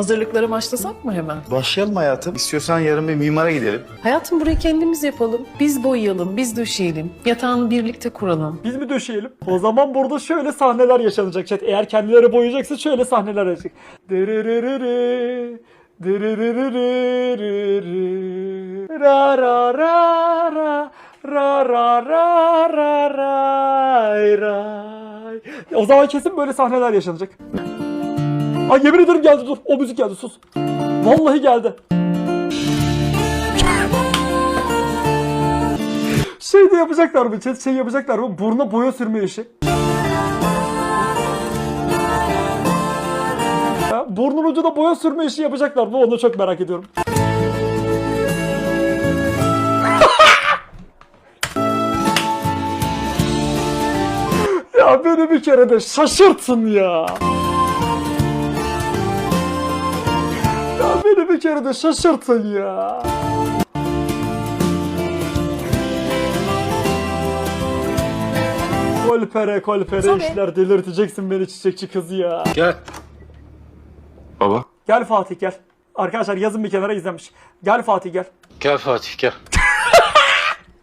Hazırlıklara başlasak mı hemen? Başlayalım hayatım. İstiyorsan yarın bir mimara gidelim. Hayatım burayı kendimiz yapalım. Biz boyayalım, biz döşeyelim. Yatağını birlikte kuralım. Biz mi döşeyelim? O zaman burada şöyle sahneler yaşanacak chat. Eğer kendileri boyayacaksa şöyle sahneler yaşayacak. Dırırırırı, dırırırırırı, ra ra ra ra, ra ra ra ra ray ray. O zaman kesin böyle sahneler yaşanacak. Ay yemin ederim geldi dur. O müzik geldi sus. Vallahi geldi. Şey de yapacaklar mı? Chat şey yapacaklar mı? Buruna boya sürme işi. Ha, Burnun ucuna boya sürme işi yapacaklar mı? Onu çok merak ediyorum. ya beni bir kere de şaşırtın ya. Bir kere de şaşırtın ya. Kolpere kolpere Tabii. işler delirteceksin beni çiçekçi kızı ya. Gel. Baba. Gel Fatih gel. Arkadaşlar yazın bir kenara izlemiş. Gel Fatih gel. Gel Fatih gel.